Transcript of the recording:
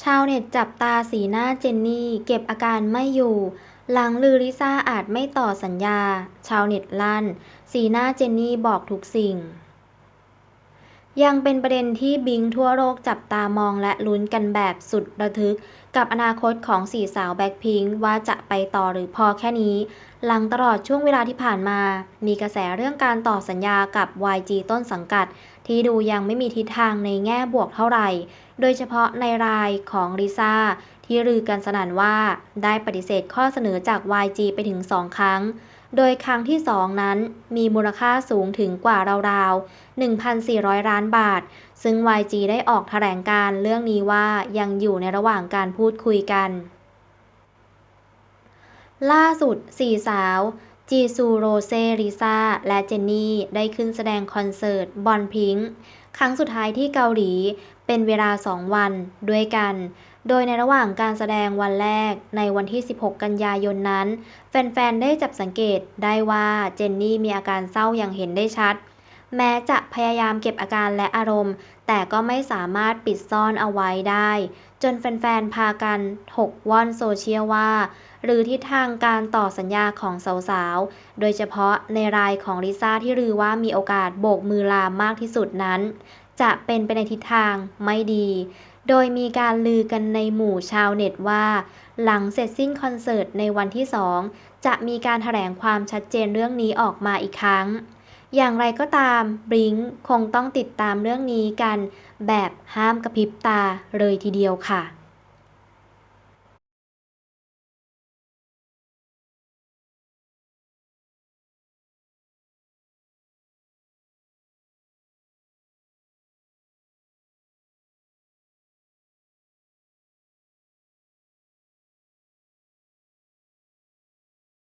ชาวเน็ตจับตาสีหน้าเจนนี่ เก็บอาการไม่อยู่ หลังลือลิซ่าอาจไม่ต่อสัญญา ชาวเน็ตลั่น สีหน้าเจนนี่บอกทุกสิ่ง ยังเป็นประเด็นที่บิงทั่วโลกจับตามองและลุ้นกันแบบสุดระทึก กับอนาคตของสี่สาวแบ็คพิงค์ว่าจะไปต่อหรือพอแค่นี้ หลังตลอดช่วงเวลาที่ผ่านมา มีกระแสเรื่องการต่อสัญญากับ YG ต้นสังกัด ที่ดูยังไม่มีทิศทางในแง่บวกเท่าไหร่ โดยเฉพาะในรายของลิซ่าที่ลือกันสนั่นว่า ได้ปฏิเสธข้อเสนอจาก YG ไปถึง2ครั้ง โดยครั้งที่ 2 นั้นมีมูลค่าสูงถึงกว่าราวๆ 1,400 ล้านบาท ซึ่ง YG ได้ออกแถลงการเรื่องนี้ว่ายังอยู่ในระหว่างการพูดคุยกัน ล่าสุดสี่สาว จีซูโรเซริซาและเจนนี่ ได้ขึ้นแสดงคอนเสิร์ตบอลพิงค์ครั้งสุดท้ายที่เกาหลีเป็นเวลา 2 วันด้วยกัน โดยในระหว่างการแสดงวันแรกในวันที่ 16 กันยายนนั้น แฟนๆ ได้จับสังเกตได้ว่าเจนนี่มีอาการเศร้าอย่างเห็นได้ชัด แม้จะพยายามเก็บอาการและอารมณ์ แต่ก็ไม่สามารถปิดซ่อนเอาไว้ได้ จนแฟนๆ พากันถกว่อนโซเชียลว่า หรือทิศทางการต่อสัญญาของสาวๆ โดยเฉพาะในรายของลิซ่าที่ลือว่ามีโอกาสโบกมือลามากที่สุดนั้น จะเป็นไปในทิศทางไม่ดี โดยมีการลือกันในหมู่ชาวเน็ตว่า หลังเสร็จสิ้นคอนเสิร์ตในวันที่สองจะมีการแถลงความชัดเจนเรื่องนี้ออกมาอีกครั้ง อย่างไรก็ตามบริงคงต้องติดตามเรื่องนี้กัน แบบห้ามกระพริบตาเลยทีเดียวค่ะ